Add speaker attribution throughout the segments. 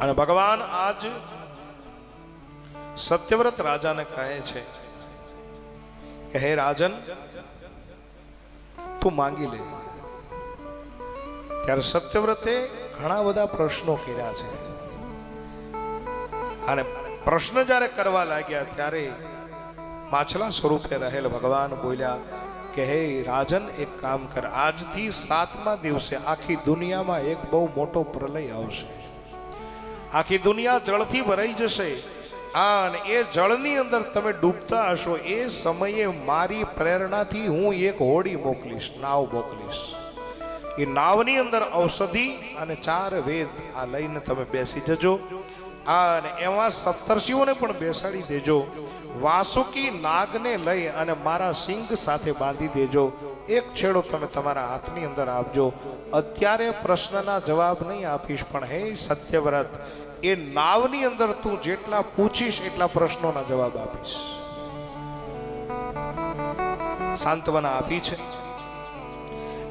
Speaker 1: અને ભગવાન આજ સત્યવ્રત રાજાને કહે છે કે, હે રાજન, તું માંગી લે. ત્યારે સત્યવ્રતે ઘણા બધા પ્રશ્નો કર્યા છે. અને પ્રશ્ન જ્યારે કરવા લાગ્યા ત્યારે માછલા સ્વરૂપે રહેલ ભગવાન બોલ્યા કે, હે રાજન, એક કામ કર. આજથી સાતમા દિવસે આખી દુનિયામાં એક બહુ મોટો પ્રલય આવશે. આખી દુનિયા જળથી ભરાઈ જશે. આ અને એ જળની અંદર તમે ડૂબતા હશો, એ સમયે મારી પ્રેરણાથી હું એક હોડી મોકલીશ, નાવ મોકલીશ. એ નાવની અંદર ઔષધિ અને ચાર વેદ આ લઈને તમે બેસી જજો. અને એમાં સપ્તર્ષિઓને પણ બેસાડી દેજો. વાસુકી નાગને લઈ અને મારા સિંગ સાથે બાંધી દેજો. એક છેડો તમે તમારા હાથની અંદર આપજો. અત્યારે પ્રશ્નના જવાબ નહીં આપીશ, પણ હે સત્યવ્રત, એ નાવની અંદર તું જેટલા પૂછીશ એટલા પ્રશ્નોના જવાબ આપીશ. સાંત્વના આપી છે.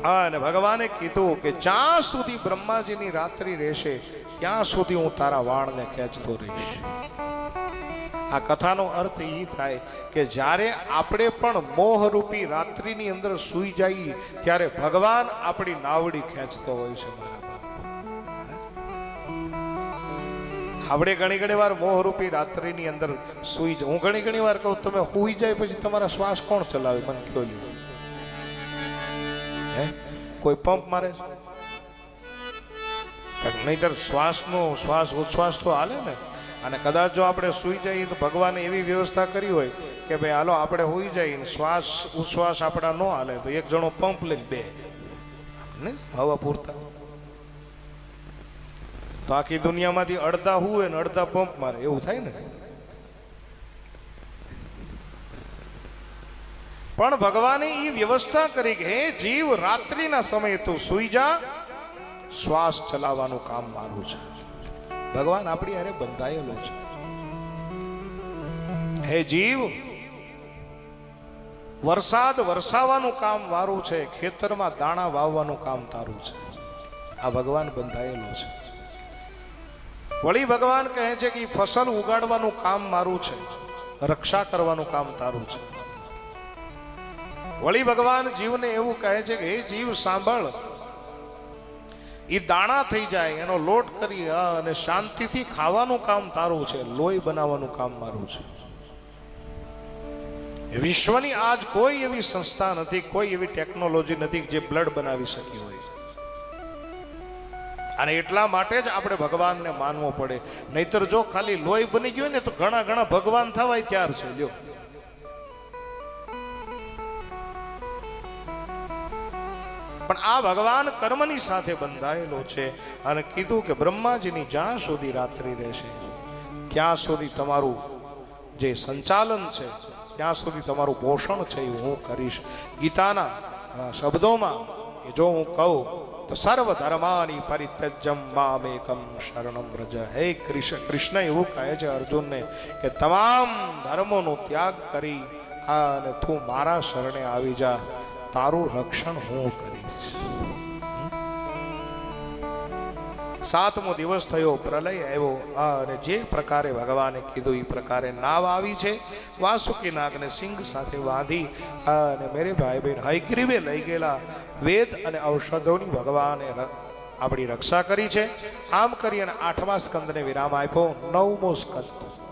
Speaker 1: અને ભગવાને કીધું કે જ્યાં સુધી બ્રહ્માજીની રાત્રિ રહેશે, ત્યાં સુધી હું તારા વાળને ખેંચતો રહીશ. આ કથાનો અર્થ એ થાય કે જ્યારે આપણે પણ મોહરૂપી રાત્રિની અંદર સૂઈ જઈએ ત્યારે ભગવાન આપણી નાવડી ખેંચતો હોય છે આપણે ઘણી ઘણી વાર મોહરૂપી રાત્રિની અંદર સૂઈ હું ઘણી ઘણી વાર કહું, તમે સૂઈ જાય પછી તમારા શ્વાસ કોણ ચલાવે? મને લ્યો. હે? કોઈ પંપ મારે છે? નહીંતર શ્વાસનો, શ્વાસ ઉચ્છ્વાસ તો હાલે ને? અને કદાચ જો આપણે સૂઈ જઈએ તો ભગવાને એવી વ્યવસ્થા કરી હોય કે ભાઈ, હાલો, આપણે હોઈ જઈએ ને શ્વાસ, ઉચ્છ્વાસ આપણા ન હાલે, તો એક જણો પંપ લઈને બે. ને? હવા પૂરતા. તો આખી દુનિયામાંથી અડધા હુએ ને અડધા પંપ મારે, એવું થાય ને? પણ ભગવાને એ વ્યવસ્થા કરી કે, હે જીવ, રાત્રિના સમયે તું સૂઈ જા, શ્વાસ ચલાવવાનું કામ મારું છે. ભગવાન આપણી હારે બંધાયેલો છે. હે જીવ, વરસાદ વરસાવવાનું કામ મારું છે, ખેતરમાં દાણા વાવવાનું કામ તારું છે. આ ભગવાન બંધાયેલો છે. વળી ભગવાન કહે છે કે ફસલ ઉગાડવાનું કામ મારું છે, રક્ષા કરવાનું કામ તારું છે. વળી ભગવાન જીવને એવું કહે છે કે, હે જીવ, સાંભળ. એ દાણા થઈ જાય, એનો લોટ કરી અને શાંતિથી ખાવાનું કામ તારું છે, લોહી બનાવવાનું કામ મારું છે. વિશ્વની આજ કોઈ એવી સંસ્થા નથી, કોઈ એવી ટેકનોલોજી નથી જે બ્લડ બનાવી શકી હોય. અને એટલા માટે જ આપણે ભગવાનને માનવો પડે. નહીતર જો ખાલી લોહી બની ગયું ને, તો ઘણા ઘણા ભગવાન થવાય ત્યાર છે, લ્યો. પણ આ ભગવાન કર્મની સાથે બંધાયેલો છે. અને કીધું કે બ્રહ્માજીની જ્યાં સુધી રાત્રિ રહેશે, ત્યાં સુધી તમારું જે સંચાલન છે, ત્યાં સુધી તમારું પોષણ છે એ હું કરીશ. ગીતાના શબ્દોમાં કે જો હું કહું, તો સર્વ ધર્માની પરિત્યજમ મામેકમ શરણમ વ્રજ. હે કૃષ્ણ કૃષ્ણ એવું કહે છે અર્જુનને કે, તમામ ધર્મોનો ત્યાગ કરી અને તું મારા શરણે આવી જા. તારું રક્ષણ હું કરીશ. સાતમો દિવસ થયો, પ્રલય આવ્યો. અને જે પ્રકારે ભગવાને કીધું એ પ્રકારે નાવ આવી છે. વાસુકી નાગને સિંહ સાથે બાંધી અને મેરે ભાઈ બહેન હૈગ્રીવે લઈ ગયેલા વેદ અને ઔષધોની ભગવાને આપણી રક્ષા કરી છે. આમ કરી અને આઠમા સ્કંદને વિરામ આપ્યો. નવમો સ્કંદ.